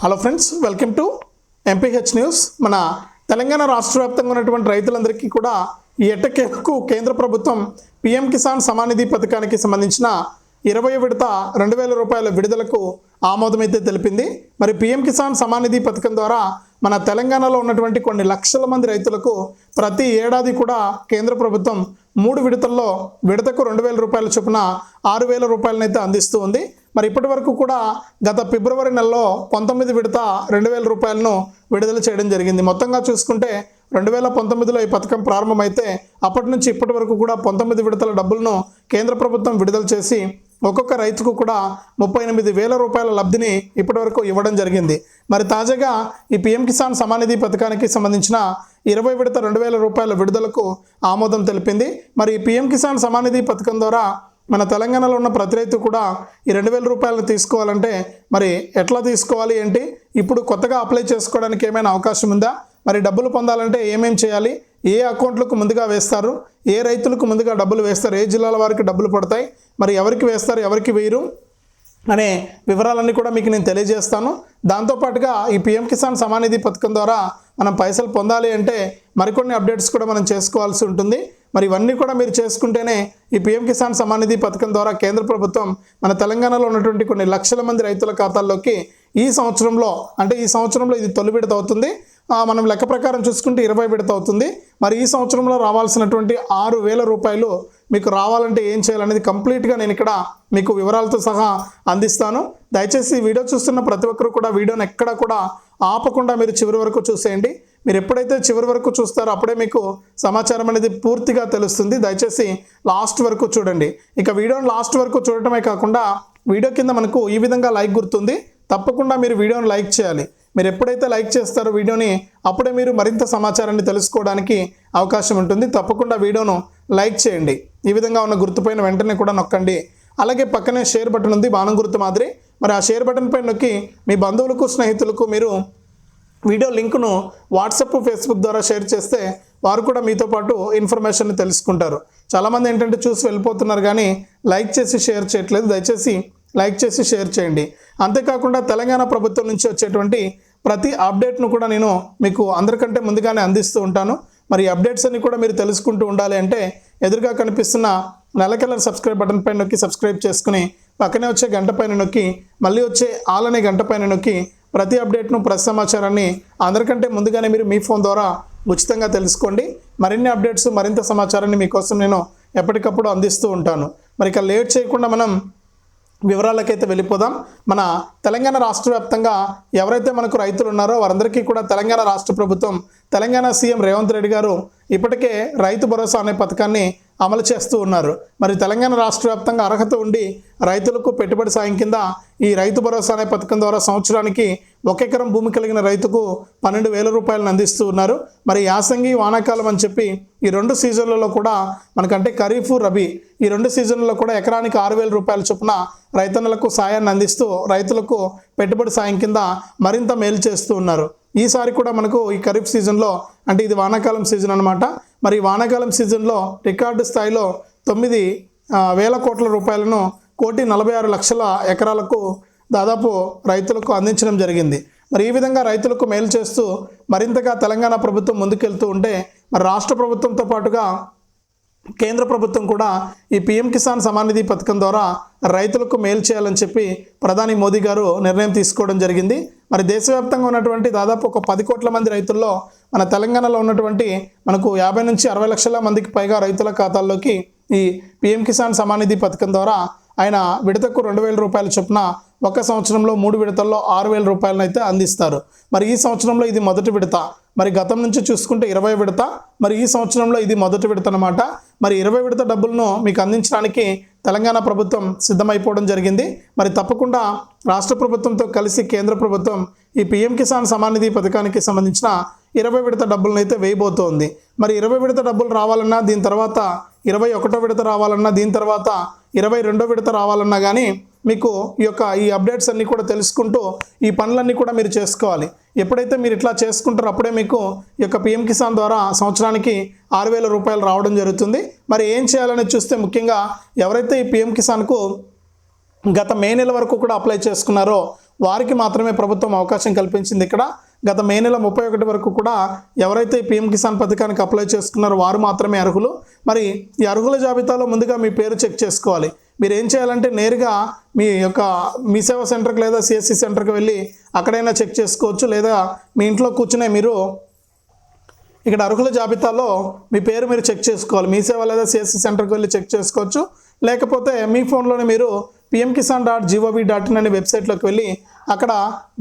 Hello friends welcome to MPH news మన తెలంగాణ రాష్ట్ర వ్యాప్తంగా ఉన్నటువంటి రైతులందరికీ కూడా ఈ ఎట్టకేలకు కేంద్ర ప్రభుత్వం పిఎం కిసాన్ సమానిధి పథకానికి సంబంధించిన ఇరవై విడత రెండు వేల రూపాయల విడుదలకు ఆమోదమైతే తెలిపింది. మరి పిఎం కిసాన్ సమానిధి పథకం ద్వారా మన తెలంగాణలో ఉన్నటువంటి కొన్ని లక్షల మంది రైతులకు ప్రతి ఏడాది కూడా కేంద్ర ప్రభుత్వం మూడు విడతల్లో విడతకు రెండు వేల రూపాయల చొప్పున ఆరు వేల రూపాయలనైతే అందిస్తూ ఉంది. మరి ఇప్పటి వరకు కూడా గత ఫిబ్రవరి నెలలో పంతొమ్మిది విడత రెండు వేల రూపాయలను విడుదల చేయడం జరిగింది. మొత్తంగా చూసుకుంటే రెండు వేల పంతొమ్మిదిలో ఈ పథకం ప్రారంభమైతే అప్పటి నుంచి ఇప్పటి వరకు కూడా పంతొమ్మిది విడతల డబ్బులను కేంద్ర ప్రభుత్వం విడుదల చేసి ఒక్కొక్క రైతుకు కూడా ముప్పై ఎనిమిది వేల రూపాయల లబ్ధిని ఇప్పటివరకు ఇవ్వడం జరిగింది. మరి తాజాగా ఈ పిఎం కిసాన్ సమానిధి పథకానికి సంబంధించిన ఇరవై విడత రెండు వేల రూపాయల విడుదలకు ఆమోదం తెలిపింది. మరి ఈ పిఎం కిసాన్ సమానిధి పథకం ద్వారా మన తెలంగాణలో ఉన్న ప్రతి రైతు కూడా ఈ రెండు వేల రూపాయలను తీసుకోవాలంటే మరి ఎట్లా తీసుకోవాలి ఏంటి? ఇప్పుడు కొత్తగా అప్లై చేసుకోవడానికి ఏమైనా అవకాశం ఉందా? మరి డబ్బులు పొందాలంటే ఏమేం చేయాలి? ఏ అకౌంట్లకు ముందుగా వేస్తారు? ఏ రైతులకు ముందుగా డబ్బులు వేస్తారు? ఏ జిల్లాల వారికి డబ్బులు పడతాయి? మరి ఎవరికి వేస్తారు? ఎవరికి వేయరు? అనే వివరాలన్నీ కూడా మీకు నేను తెలియజేస్తాను. దాంతోపాటుగా ఈ పిఎం కిసాన్ సమానిధి పథకం ద్వారా మనం పైసలు పొందాలి అంటే మరికొన్ని అప్డేట్స్ కూడా మనం చేసుకోవాల్సి ఉంటుంది. మరి ఇవన్నీ కూడా మీరు చేసుకుంటేనే ఈ పిఎం కిసాన్ సమానిధి పథకం ద్వారా కేంద్ర ప్రభుత్వం మన తెలంగాణలో ఉన్నటువంటి కొన్ని లక్షల మంది రైతుల ఖాతాల్లోకి ఈ సంవత్సరంలో అంటే ఈ సంవత్సరంలో ఇది తొలి విడత అవుతుంది. మనం లెక్క ప్రకారం చూసుకుంటే ఇరవై విడత అవుతుంది. మరి ఈ సంవత్సరంలో రావాల్సినటువంటి ఆరు వేల రూపాయలు మీకు రావాలంటే ఏం చేయాలనేది కంప్లీట్గా నేను ఇక్కడ మీకు వివరాలతో సహా అందిస్తాను. దయచేసి వీడియో చూస్తున్న ప్రతి ఒక్కరు కూడా వీడియోని ఎక్కడ కూడా ఆపకుండా మీరు చివరి వరకు చూసేయండి. మీరు ఎప్పుడైతే చివరి వరకు చూస్తారో అప్పుడే మీకు సమాచారం అనేది పూర్తిగా తెలుస్తుంది. దయచేసి లాస్ట్ వరకు చూడండి. ఇక వీడియోని లాస్ట్ వరకు చూడటమే కాకుండా వీడియో కింద మనకు ఈ విధంగా లైక్ గుర్తుంది. తప్పకుండా మీరు వీడియోని లైక్ చేయాలి. మీరు ఎప్పుడైతే లైక్ చేస్తారో వీడియోని అప్పుడే మీరు మరింత సమాచారాన్ని తెలుసుకోవడానికి అవకాశం ఉంటుంది. తప్పకుండా వీడియోను లైక్ చేయండి. ఈ విధంగా ఉన్న గుర్తుపైన వెంటనే కూడా నొక్కండి. అలాగే పక్కనే షేర్ బటన్ ఉంది. బాణం గుర్తు మాదిరి. మరి ఆ షేర్ బటన్ పైన నొక్కి మీ బంధువులకు స్నేహితులకు మీరు వీడియో లింకును వాట్సాప్ ఫేస్బుక్ ద్వారా షేర్ చేస్తే వారు కూడా మీతో పాటు ఇన్ఫర్మేషన్ తెలుసుకుంటారు. చాలామంది ఏంటంటే చూసి వెళ్ళిపోతున్నారు కానీ లైక్ చేసి షేర్ చేయట్లేదు. దయచేసి లైక్ చేసి షేర్ చేయండి. అంతేకాకుండా తెలంగాణ ప్రభుత్వం నుంచి వచ్చేటువంటి ప్రతి అప్డేట్ను కూడా నేను మీకు అందరికంటే ముందుగానే అందిస్తూ ఉంటాను. మరి అప్డేట్స్ అన్ని కూడా మీరు తెలుసుకుంటూ ఉండాలి అంటే ఎదురుగా కనిపిస్తున్న నల్ల కలర్ సబ్స్క్రైబ్ బటన్ పైన నొక్కి సబ్స్క్రైబ్ చేసుకుని పక్కనే వచ్చే గంట పైన నొక్కి మళ్ళీ వచ్చే ఆల్ అనే గంట పైన నొక్కి ప్రతి అప్డేట్ను ప్రతి సమాచారాన్ని అందరికంటే ముందుగానే మీరు మీ ఫోన్ ద్వారా ఉచితంగా తెలుసుకోండి. మరిన్ని అప్డేట్స్ మరింత సమాచారాన్ని మీకోసం నేను ఎప్పటికప్పుడు అందిస్తూ ఉంటాను. మరి ఇక లేట్ చేయకుండా మనం వివరాలకైతే వెళ్ళిపోదాం. మన తెలంగాణ రాష్ట్ర వ్యాప్తంగా ఎవరైతే మనకు రైతులు ఉన్నారో వారందరికీ కూడా తెలంగాణ రాష్ట్ర ప్రభుత్వం తెలంగాణ సీఎం రేవంత్ రెడ్డి గారు ఇప్పటికే రైతు భరోసా అనే పథకాన్ని అమలు చేస్తూ ఉన్నారు. మరి తెలంగాణ రాష్ట్ర వ్యాప్తంగా అర్హత ఉండి రైతులకు పెట్టుబడి సాయం కింద ఈ రైతు భరోసా అనే పథకం ద్వారా సంవత్సరానికి ఒక ఎకరం భూమి కలిగిన రైతుకు పన్నెండు వేల రూపాయలను అందిస్తూ ఉన్నారు. మరి యాసంగి వానాకాలం అని చెప్పి ఈ రెండు సీజన్లలో కూడా మనకంటే ఖరీఫ్ రబీ ఈ రెండు సీజన్లలో కూడా ఎకరానికి ఆరు వేల రూపాయల చొప్పున రైతన్నలకు సాయాన్ని అందిస్తూ రైతులకు పెట్టుబడి సాయం కింద మరింత మేలు చేస్తూ ఉన్నారు. ఈసారి కూడా మనకు ఈ ఖరీఫ్ సీజన్లో అంటే ఇది వానాకాలం సీజన్ అనమాట మరి వానాకాలం సీజన్లో రికార్డు స్థాయిలో తొమ్మిది వేల కోట్ల రూపాయలను కోటి నలభై ఆరు లక్షల ఎకరాలకు దాదాపు రైతులకు అందించడం జరిగింది. మరి ఈ విధంగా రైతులకు మేలు చేస్తూ మరింతగా తెలంగాణ ప్రభుత్వం ముందుకెళ్తూ ఉంటే మరి రాష్ట్ర ప్రభుత్వంతో పాటుగా కేంద్ర ప్రభుత్వం కూడా ఈ పిఎం కిసాన్ సమానిధి పథకం ద్వారా రైతులకు మేలు చేయాలని చెప్పి ప్రధాని మోదీ గారు నిర్ణయం తీసుకోవడం జరిగింది. మరి దేశవ్యాప్తంగా ఉన్నటువంటి దాదాపు ఒక పది కోట్ల మంది రైతుల్లో మన తెలంగాణలో ఉన్నటువంటి మనకు యాభై నుంచి అరవై లక్షల మందికి పైగా రైతుల ఖాతాల్లోకి ఈ పిఎం కిసాన్ సమానిధి పథకం ద్వారా ఆయన విడతకు రెండు వేల రూపాయల చొప్పున ఒక సంవత్సరంలో మూడు విడతల్లో ఆరు వేల రూపాయలను అయితే అందిస్తారు. మరి ఈ సంవత్సరంలో ఇది మొదటి విడత. మరి గతం నుంచి చూసుకుంటే ఇరవై విడత. మరి ఈ సంవత్సరంలో ఇది మొదటి విడత అనమాట మరి ఇరవై విడత డబ్బులను మీకు అందించడానికి తెలంగాణ ప్రభుత్వం సిద్ధమైపోవడం జరిగింది. మరి తప్పకుండా రాష్ట్ర ప్రభుత్వంతో కలిసి కేంద్ర ప్రభుత్వం ఈ పీఎం కిసాన్ సమానిధి పథకానికి సంబంధించిన ఇరవై విడత డబ్బులను అయితే వేయబోతోంది. మరి ఇరవై విడత డబ్బులు రావాలన్నా దీని తర్వాత ఇరవై ఒకటో విడత రావాలన్నా దీని తర్వాత ఇరవై రెండో విడత రావాలన్నా కానీ మీకు ఈ యొక్క ఈ అప్డేట్స్ అన్నీ కూడా తెలుసుకుంటూ ఈ పనులన్నీ కూడా మీరు చేసుకోవాలి. ఎప్పుడైతే మీరు ఇట్లా చేసుకుంటారో అప్పుడే మీకు ఈ యొక్క పిఎం కిసాన్ ద్వారా సంవత్సరానికి ఆరు వేల రూపాయలు రావడం జరుగుతుంది. మరి ఏం చేయాలని చూస్తే ముఖ్యంగా ఎవరైతే ఈ పిఎం కిసాన్కు గత మే నెల వరకు కూడా అప్లై చేసుకున్నారో వారికి మాత్రమే ప్రభుత్వం అవకాశం కల్పించింది ఇక్కడ. గత మే నెల ముప్పై ఒకటి వరకు కూడా ఎవరైతే పీఎం కిసాన్ పథకానికి అప్లై చేసుకున్నారో వారు మాత్రమే అర్హులు. మరి ఈ అర్హుల జాబితాలో ముందుగా మీ పేరు చెక్ చేసుకోవాలి. మీరు ఏం చేయాలంటే నేరుగా మీ యొక్క మీ సేవా సెంటర్కి లేదా సిఎస్సి సెంటర్కి వెళ్ళి అక్కడైనా చెక్ చేసుకోవచ్చు. లేదా మీ ఇంట్లో కూర్చునే మీరు ఇక్కడ అర్హుల జాబితాలో మీ పేరు మీరు చెక్ చేసుకోవాలి. మీ సేవ లేదా సిఎస్సి సెంటర్కి వెళ్ళి చెక్ చేసుకోవచ్చు. లేకపోతే మీ ఫోన్లోనే మీరు PM Kisan dot G O V dot in అనే వెబ్సైట్లోకి వెళ్ళి అక్కడ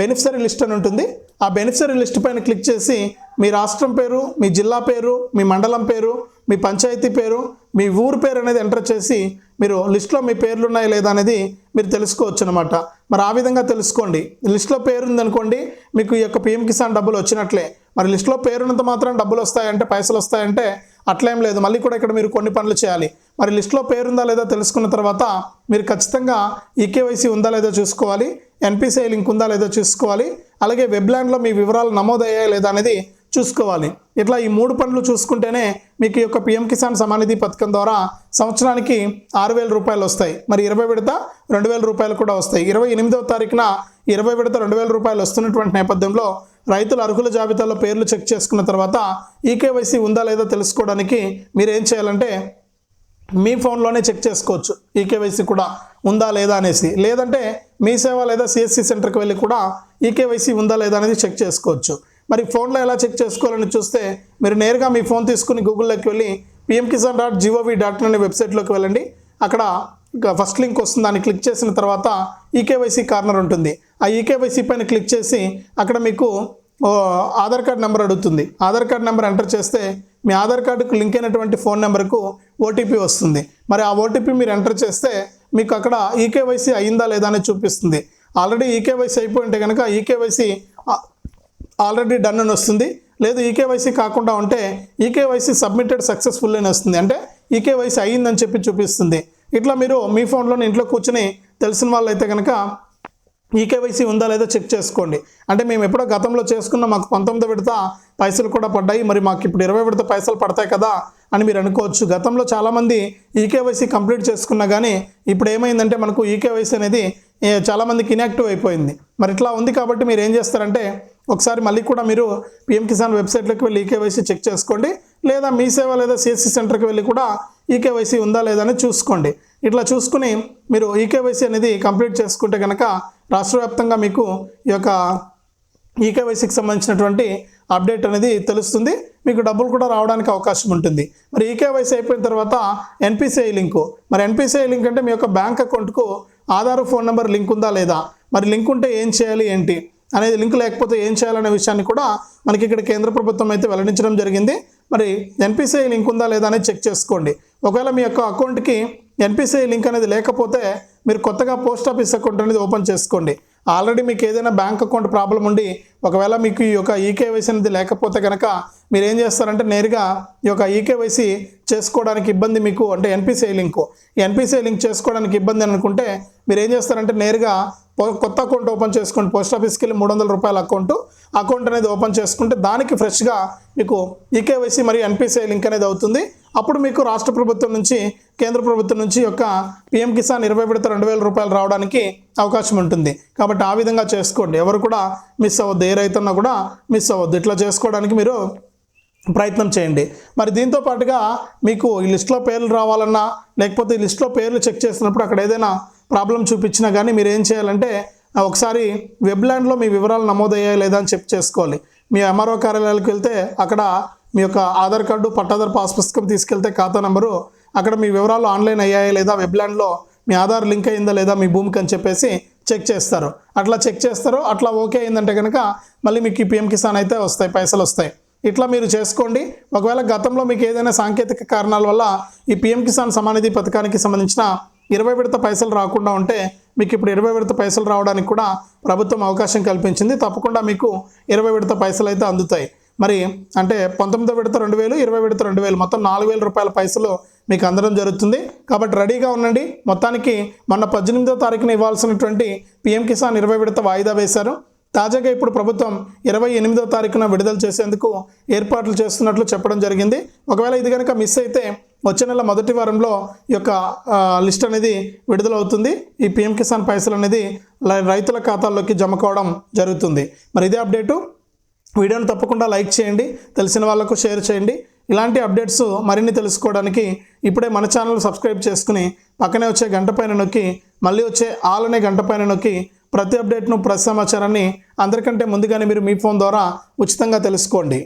బెనిఫిషరీ లిస్ట్ అని ఉంటుంది. ఆ బెనిఫిషరీ లిస్ట్ పైన క్లిక్ చేసి మీ రాష్ట్రం పేరు మీ జిల్లా పేరు మీ మండలం పేరు మీ పంచాయతీ పేరు మీ ఊరు పేరు అనేది ఎంటర్ చేసి మీరు లిస్ట్లో మీ పేర్లు ఉన్నాయా లేదా అనేది మీరు తెలుసుకోవచ్చు అనమాట మరి ఆ విధంగా తెలుసుకోండి. లిస్ట్లో పేరు ఉందనుకోండి మీకు ఈ యొక్క పిఎం కిసాన్ డబ్బులు వచ్చినట్లే. మరి లిస్ట్లో పేరున్నంత మాత్రం డబ్బులు వస్తాయంటే పైసలు వస్తాయంటే అట్లేం లేదు. మళ్ళీ కూడా ఇక్కడ మీరు కొన్ని పనులు చేయాలి. మరి లిస్ట్లో పేరుందా లేదా తెలుసుకున్న తర్వాత మీరు ఖచ్చితంగా ఈకేవైసీ ఉందా లేదో చూసుకోవాలి ఎన్పిసిఐ లింక్ ఉందా లేదో చూసుకోవాలి అలాగే వెబ్లాండ్లో మీ వివరాలు నమోదయ్యాయా లేదా అనేది చూసుకోవాలి. ఇట్లా ఈ మూడు పనులు చూసుకుంటేనే మీకు ఈ యొక్క పిఎం కిసాన్ సమానిధి పథకం ద్వారా సంవత్సరానికి ఆరు వేల రూపాయలు వస్తాయి. మరి ఇరవై విడత రెండు వేల రూపాయలు కూడా వస్తాయి. ఇరవై ఎనిమిదవ తారీఖున ఇరవై విడత రెండు వేల రూపాయలు వస్తున్నటువంటి నేపథ్యంలో రైతుల అర్హుల జాబితాలో పేర్లు చెక్ చేసుకున్న తర్వాత ఈకేవైసీ ఉందా లేదా తెలుసుకోవడానికి మీరు ఏం చేయాలంటే మీ ఫోన్లోనే చెక్ చేసుకోవచ్చు. ఈకేవైసీ కూడా ఉందా లేదా అనేసి. లేదంటే మీ సేవ లేదా సిఎస్సి సెంటర్కి వెళ్ళి కూడా ఈకేవైసీ ఉందా లేదా అనేది చెక్ చేసుకోవచ్చు. మరి ఫోన్లో ఎలా చెక్ చేసుకోవాలని చూస్తే మీరు నేరుగా మీ ఫోన్ తీసుకుని గూగుల్లోకి వెళ్ళి PM Kisan dot G O V dot అనే వెబ్సైట్లోకి వెళ్ళండి. అక్కడ ఫస్ట్ లింక్ వస్తుంది. దాన్ని క్లిక్ చేసిన తర్వాత ఈకేవైసీ కార్నర్ ఉంటుంది. ఆ ఈకేవైసీ పైన క్లిక్ చేసి అక్కడ మీకు ఆధార్ కార్డ్ నెంబర్ అడుగుతుంది. ఆధార్ కార్డ్ నెంబర్ ఎంటర్ చేస్తే మీ ఆధార్ కార్డుకు లింక్ అయినటువంటి ఫోన్ నెంబర్కు ఓటీపీ వస్తుంది. మరి ఆ ఓటీపీ మీరు ఎంటర్ చేస్తే మీకు అక్కడ ఈకేవైసీ అయిందా లేదా అని చూపిస్తుంది. ఆల్రెడీ ఈకేవైసీ అయిపోయి ఉంటే కనుక ఈకేవైసీ ఆల్రెడీ డన్ అని వస్తుంది. లేదు ఈకేవైసీ కాకుండా ఉంటే ఈకేవైసీ సబ్మిటెడ్ సక్సెస్ఫుల్ అని వస్తుంది. అంటే ఈకేవైసీ అయ్యిందని చెప్పి చూపిస్తుంది. ఇట్లా మీరు మీ ఫోన్లోనే ఇంట్లో కూర్చొని తెలిసిన వాళ్ళైతే కనుక ఈకేవైసీ ఉందా లేదా చెక్ చేసుకోండి. అంటే మేము ఎప్పుడో గతంలో చేసుకున్న మాకు పంతొమ్మిది విడత పైసలు కూడా పడ్డాయి. మరి మాకు ఇప్పుడు ఇరవై విడత పైసలు పడతాయి కదా అని మీరు అనుకోవచ్చు. గతంలో చాలామంది ఈకేవైసీ కంప్లీట్ చేసుకున్నా కానీ ఇప్పుడు ఏమైందంటే మనకు ఈకేవైసీ అనేది చాలామందికి ఇన్యాక్టివ్ అయిపోయింది. మరి ఇట్లా ఉంది కాబట్టి మీరు ఏం చేస్తారంటే ఒకసారి మళ్ళీ కూడా మీరు పిఎం కిసాన్ వెబ్సైట్లోకి వెళ్ళి ఈకేవైసీ చెక్ చేసుకోండి. లేదా మీ సేవ లేదా సిఎస్సి సెంటర్కి వెళ్ళి కూడా ఈకేవైసీ ఉందా లేదా అని చూసుకోండి. ఇట్లా చూసుకుని మీరు ఈకేవైసీ అనేది కంప్లీట్ చేసుకుంటే కనుక రాష్ట్ర వ్యాప్తంగా మీకు ఈ యొక్క ఈకేవైసీకి సంబంధించినటువంటి అప్డేట్ అనేది తెలుస్తుంది. మీకు డబ్బులు కూడా రావడానికి అవకాశం ఉంటుంది. మరి ఈకేవైసీ అయిపోయిన తర్వాత ఎన్పిసిఐ లింకు. మరి ఎన్పిసిఐ లింక్ అంటే మీ యొక్క బ్యాంక్ అకౌంట్కు ఆధార్ ఫోన్ నెంబర్ లింక్ ఉందా లేదా? మరి లింక్ ఉంటే ఏం చేయాలి ఏంటి? అనేది లింక్ లేకపోతే ఏం చేయాలనే విషయాన్ని కూడా మనకి ఇక్కడ కేంద్ర ప్రభుత్వం అయితే వెల్లడించడం జరిగింది. మరి ఎన్పిసిఐ లింక్ ఉందా లేదా అనేది చెక్ చేసుకోండి. ఒకవేళ మీ యొక్క అకౌంట్కి ఎన్పిసిఐ లింక్ అనేది లేకపోతే మీరు కొత్తగా పోస్ట్ ఆఫీస్ అకౌంట్ అనేది ఓపెన్ చేసుకోండి. ఆల్రెడీ మీకు ఏదైనా బ్యాంక్ అకౌంట్ ప్రాబ్లం ఉండి ఒకవేళ మీకు ఈ యొక్క ఈకేవైసీ అనేది లేకపోతే కనుక మీరు ఏం చేస్తారంటే నేరుగా ఈ యొక్క ఈకేవైసీ చేసుకోవడానికి ఇబ్బంది మీకు అంటే ఎన్పిసిఐ లింక్. ఎన్పిసిఐ లింక్ చేసుకోవడానికి ఇబ్బంది అనుకుంటే మీరు ఏం చేస్తారంటే నేరుగా కొత్త అకౌంట్ ఓపెన్ చేసుకోండి పోస్ట్ ఆఫీస్కి వెళ్ళి మూడు వందల రూపాయల అకౌంట్ అకౌంట్ అనేది ఓపెన్ చేసుకుంటే దానికి ఫ్రెష్గా మీకు ఈకేవైసీ మరియు ఎన్పిసిఐ లింక్ అనేది అవుతుంది. అప్పుడు మీకు రాష్ట్ర ప్రభుత్వం నుంచి కేంద్ర ప్రభుత్వం నుంచి యొక్క పిఎం కిసాన్ ఇరవై విడత రెండు వేల రూపాయలు రావడానికి అవకాశం ఉంటుంది. కాబట్టి ఆ విధంగా చేసుకోండి. ఎవరు కూడా మిస్ అవ్వద్దు. ఏ రైతున్నా కూడా మిస్ అవ్వద్దు. ఇట్లా చేసుకోవడానికి మీరు ప్రయత్నం చేయండి. మరి దీంతో పాటుగా మీకు ఈ లిస్ట్లో పేర్లు రావాలన్నా లేకపోతే ఈ లిస్ట్లో పేర్లు చెక్ చేసినప్పుడు అక్కడ ఏదైనా ప్రాబ్లం చూపించినా కానీ మీరు ఏం చేయాలంటే ఒకసారి వెబ్లాండ్లో మీ వివరాలు నమోదయ్యాయి లేదా అని చెక్ చేసుకోవాలి. మీ ఎంఆర్ఓ కార్యాలయాలకు వెళ్తే అక్కడ మీ యొక్క ఆధార్ కార్డు పట్టాదారు పాస్ పుస్తకం తీసుకెళ్తే ఖాతా నెంబరు అక్కడ మీ వివరాలు ఆన్లైన్ అయ్యాయా లేదా వెబ్లాండ్లో మీ ఆధార్ లింక్ అయిందా లేదా మీ భూమికి అని చెప్పేసి చెక్ చేస్తారు. అట్లా చెక్ చేస్తారు. అట్లా ఓకే అయిందంటే కనుక మళ్ళీ మీకు ఈ పిఎం కిసాన్ అయితే వస్తాయి పైసలు వస్తాయి. ఇట్లా మీరు చేసుకోండి. ఒకవేళ గతంలో మీకు ఏదైనా సాంకేతిక కారణాల వల్ల ఈ పిఎం కిసాన్ సమానిధి పథకానికి సంబంధించిన ఇరవై విడత పైసలు రాకుండా ఉంటే మీకు ఇప్పుడు ఇరవై విడత పైసలు రావడానికి కూడా ప్రభుత్వం అవకాశం కల్పించింది. తప్పకుండా మీకు ఇరవై విడత పైసలు అయితే అందుతాయి. మరి అంటే పంతొమ్మిదో విడత రెండు వేలు ఇరవై విడత రెండు వేలు మొత్తం నాలుగు వేల రూపాయల పైసలు మీకు అందడం జరుగుతుంది. కాబట్టి రెడీగా ఉండండి. మొత్తానికి మొన్న పద్దెనిమిదో తారీఖున ఇవ్వాల్సినటువంటి పిఎం కిసాన్ ఇరవై విడత వాయిదా వేశారు. తాజాగా ఇప్పుడు ప్రభుత్వం ఇరవై ఎనిమిదో తారీఖున విడుదల చేసేందుకు ఏర్పాట్లు చేస్తున్నట్లు చెప్పడం జరిగింది. ఒకవేళ ఇది కనుక మిస్ అయితే వచ్చే నెల మొదటి వారంలో ఈ యొక్క లిస్ట్ అనేది విడుదలవుతుంది. ఈ పిఎం కిసాన్ పైసలు అనేది రైతుల ఖాతాల్లోకి జమ కావడం జరుగుతుంది. మరి ఇదే అప్డేటు. వీడియోని తప్పకుండా లైక్ చేయండి. తెలిసిన వాళ్ళకు షేర్ చేయండి. ఇలాంటి అప్డేట్స్ మరిన్ని తెలుసుకోవడానికి ఇప్పుడే మన ఛానల్ సబ్స్క్రైబ్ చేసుకుని పక్కనే వచ్చే గంట పైన నొక్కి మళ్ళీ వచ్చే ఆల్ అనే గంట పైన నొక్కి ప్రతి అప్డేట్ను ప్రతి సమాచారాన్ని అందరికంటే ముందుగానే మీరు మీ ఫోన్ ద్వారా ఉచితంగా తెలుసుకోండి.